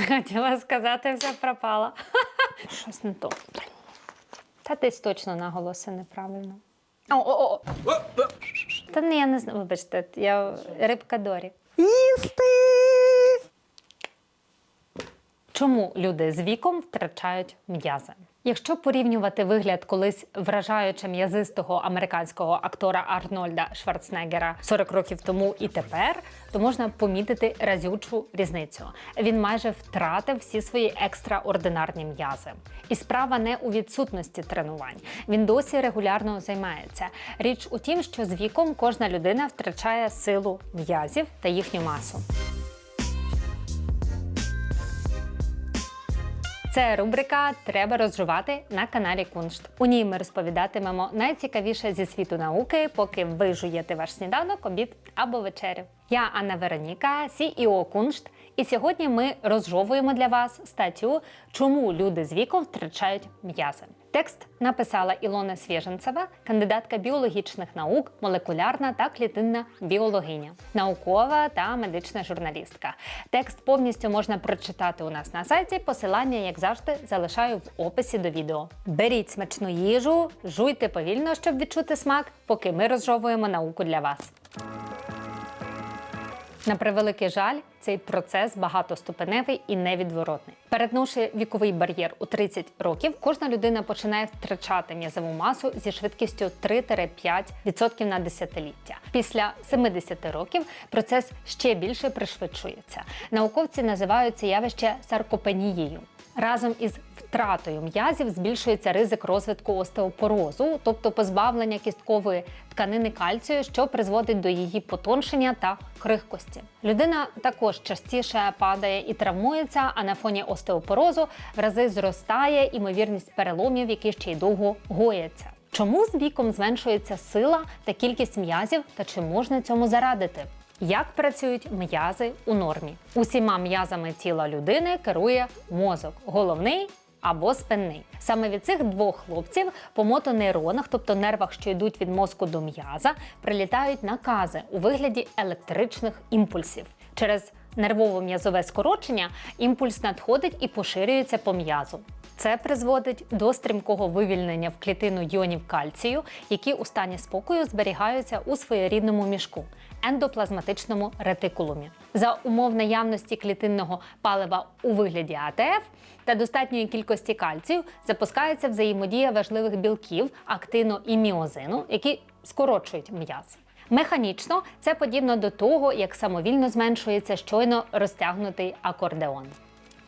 Хотіла сказати, все пропало. Щось не то. Та десь точно наголоси неправильно. О, о, о. Та не, я не знаю, вибачте, я рибка Дорі. Їсти! Чому люди з віком втрачають м'язи? Якщо порівнювати вигляд колись вражаюче м'язистого американського актора Арнольда Шварценеггера 40 років тому і тепер, то можна помітити разючу різницю. Він майже втратив всі свої екстраординарні м'язи. І справа не у відсутності тренувань. Він досі регулярно займається. Річ у тім, що з віком кожна людина втрачає силу м'язів та їхню масу. Це рубрика Треба розжувати на каналі Куншт. У ній ми розповідатимемо найцікавіше зі світу науки, поки ви жуєте ваш сніданок, обід або вечерю. Я Анна Вероніка, CEO Куншт, і сьогодні ми розжовуємо для вас статтю Чому люди з віком втрачають м'язи. Текст написала Ілона Свєженцева, кандидатка біологічних наук, молекулярна та клітинна біологиня, наукова та медична журналістка. Текст повністю можна прочитати у нас на сайті. Посилання, як завжди, залишаю в описі до відео. Беріть смачну їжу, жуйте повільно, щоб відчути смак, поки ми розжовуємо науку для вас. На превеликий жаль, цей процес багатоступеневий і невідворотний. Перетнувши віковий бар'єр у 30 років, кожна людина починає втрачати м'язову масу зі швидкістю 3-5% на десятиліття. Після 70 років процес ще більше пришвидшується. Науковці називають це явище саркопенією. Разом із втратою м'язів збільшується ризик розвитку остеопорозу, тобто позбавлення кісткової тканини кальцію, що призводить до її потоншення та крихкості. Людина також частіше падає і травмується, а на фоні остеопорозу в рази зростає імовірність переломів, які ще й довго гояться. Чому з віком зменшується сила та кількість м'язів, та чи можна цьому зарадити? Як працюють м'язи у нормі? Усіма м'язами тіла людини керує мозок, головний або спинний. Саме від цих двох хлопців по мотонейронах, тобто нервах, що йдуть від мозку до м'яза, прилітають накази у вигляді електричних імпульсів. Через нервово-м'язове скорочення імпульс надходить і поширюється по м'язу. Це призводить до стрімкого вивільнення в клітину йонів кальцію, які у стані спокою зберігаються у своєрідному мішку ендоплазматичному ретикулумі. За умов наявності клітинного палива у вигляді АТФ та достатньої кількості кальцію запускається взаємодія важливих білків, актину і міозину, які скорочують м'яз. Механічно це подібно до того, як самовільно зменшується щойно розтягнутий акордеон.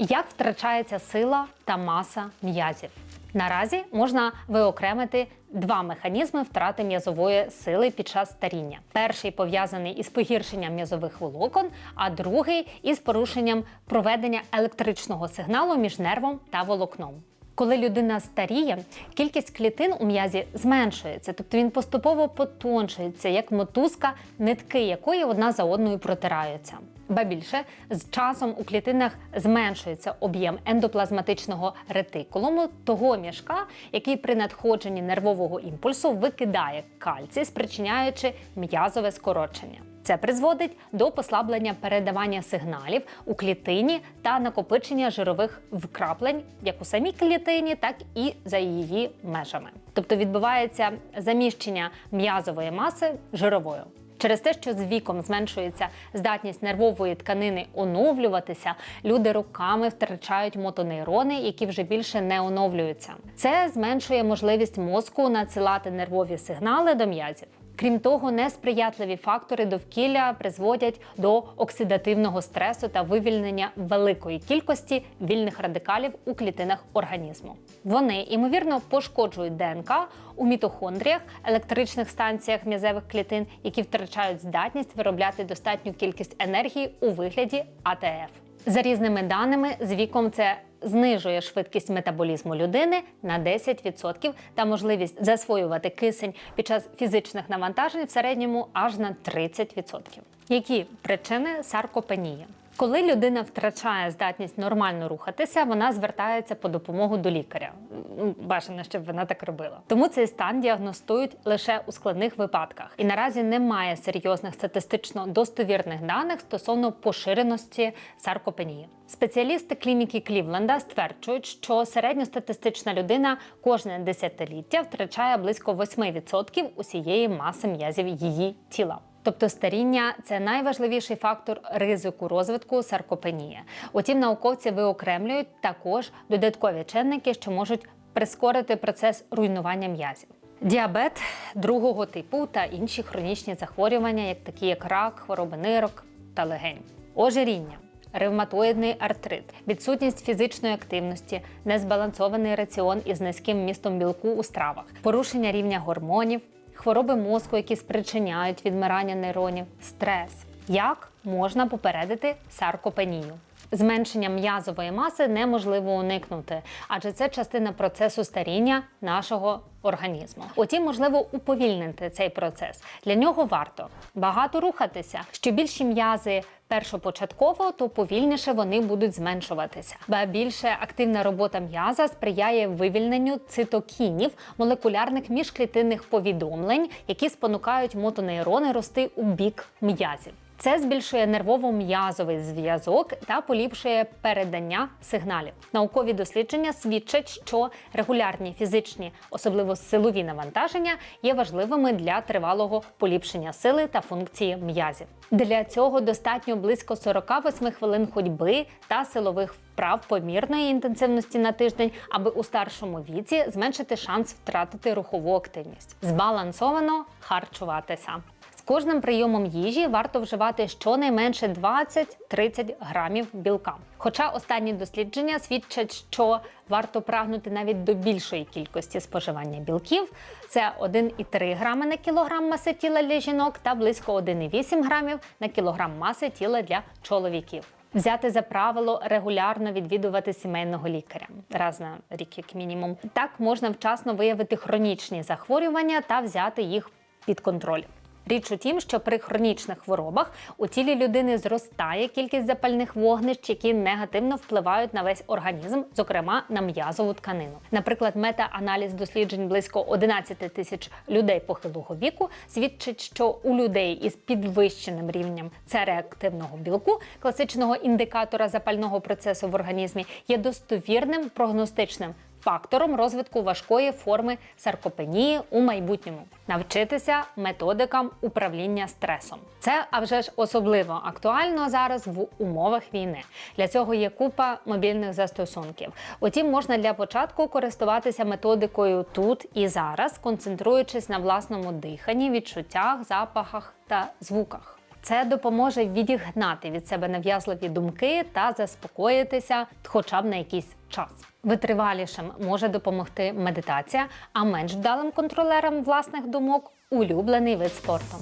Як втрачається сила та маса м'язів? Наразі можна виокремити два механізми втрати м'язової сили під час старіння. Перший пов'язаний із погіршенням м'язових волокон, а другий із порушенням проведення електричного сигналу між нервом та волокном. Коли людина старіє, кількість клітин у м'язі зменшується, тобто він поступово потоншується, як мотузка, нитки якої одна за одною протираються. Ба більше з часом у клітинах зменшується об'єм ендоплазматичного ретикулуму, того мішка, який при надходженні нервового імпульсу викидає кальцій, спричиняючи м'язове скорочення. Це призводить до послаблення передавання сигналів у клітині та накопичення жирових вкраплень як у самій клітині, так і за її межами. Тобто відбувається заміщення м'язової маси жировою. Через те, що з віком зменшується здатність нервової тканини оновлюватися, люди роками втрачають мотонейрони, які вже більше не оновлюються. Це зменшує можливість мозку надсилати нервові сигнали до м'язів. Крім того, несприятливі фактори довкілля призводять до оксидативного стресу та вивільнення великої кількості вільних радикалів у клітинах організму. Вони ймовірно пошкоджують ДНК у мітохондріях, електричних станціях м'язевих клітин, які втрачають здатність виробляти достатню кількість енергії у вигляді АТФ. За різними даними, з віком це знижує швидкість метаболізму людини на 10% та можливість засвоювати кисень під час фізичних навантажень в середньому аж на 30%. Які причини саркопенії? Коли людина втрачає здатність нормально рухатися, вона звертається по допомогу до лікаря. Ну, Бажано, щоб вона так робила. Тому цей стан діагностують лише у складних випадках. І наразі немає серйозних статистично достовірних даних стосовно поширеності саркопенії. Спеціалісти клініки Клівленда стверджують, що середньостатистична людина кожне десятиліття втрачає близько 8% усієї маси м'язів її тіла. Тобто старіння це найважливіший фактор ризику розвитку саркопенії. Утім, науковці виокремлюють також додаткові чинники, що можуть прискорити процес руйнування м'язів. Діабет другого типу та інші хронічні захворювання, як такі як рак, хвороби нирок та легень, ожиріння. Ревматоїдний артрит, відсутність фізичної активності, незбалансований раціон із низьким вмістом білку у стравах, порушення рівня гормонів, хвороби мозку, які спричиняють відмирання нейронів, стрес. Як можна попередити саркопенію? Зменшення м'язової маси неможливо уникнути, адже це частина процесу старіння нашого організму. Утім, можливо уповільнити цей процес. Для нього варто багато рухатися. Що більші м'язи першопочатково, то повільніше вони будуть зменшуватися. Ба більше активна робота м'яза сприяє вивільненню цитокінів, молекулярних міжклітинних повідомлень, які спонукають мотонейрони рости у бік м'язів. Це збільшує нервово-м'язовий зв'язок та поліпшує передання сигналів. Наукові дослідження свідчать, що регулярні фізичні, особливо силові навантаження, є важливими для тривалого поліпшення сили та функції м'язів. Для цього достатньо близько 48 хвилин ходьби та силових вправ помірної інтенсивності на тиждень, аби у старшому віці зменшити шанс втратити рухову активність. Збалансовано харчуватися. Кожним прийомом їжі варто вживати щонайменше 20-30 грамів білка. Хоча останні дослідження свідчать, що варто прагнути навіть до більшої кількості споживання білків. Це 1,3 грами на кілограм маси тіла для жінок та близько 1,8 грамів на кілограм маси тіла для чоловіків. Взяти за правило регулярно відвідувати сімейного лікаря раз на рік, як мінімум. Так можна вчасно виявити хронічні захворювання та взяти їх під контроль. Річ у тім, що при хронічних хворобах у тілі людини зростає кількість запальних вогнищ, які негативно впливають на весь організм, зокрема на м'язову тканину. Наприклад, мета-аналіз досліджень близько 11 тисяч людей похилого віку свідчить, що у людей із підвищеним рівнем цереактивного білку, класичного індикатора запального процесу в організмі, є достовірним прогностичним фактором розвитку важкої форми саркопенії у майбутньому, навчитися методикам управління стресом. Це а вже ж особливо актуально зараз в умовах війни. Для цього є купа мобільних застосунків. Утім, можна для початку користуватися методикою тут і зараз, концентруючись на власному диханні, відчуттях, запахах та звуках. Це допоможе відігнати від себе нав'язливі думки та заспокоїтися хоча б на якийсь час. Витривалішим може допомогти медитація, а менш вдалим контролерам власних думок улюблений вид спорту.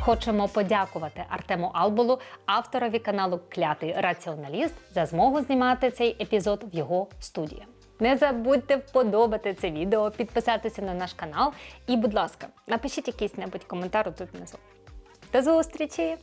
Хочемо подякувати Артему Алболу, авторові каналу Клятий Раціоналіст, за змогу знімати цей епізод в його студії. Не забудьте вподобати це відео, підписатися на наш канал і, будь ласка, напишіть якийсь небудь коментар тут внизу. До зустрічі!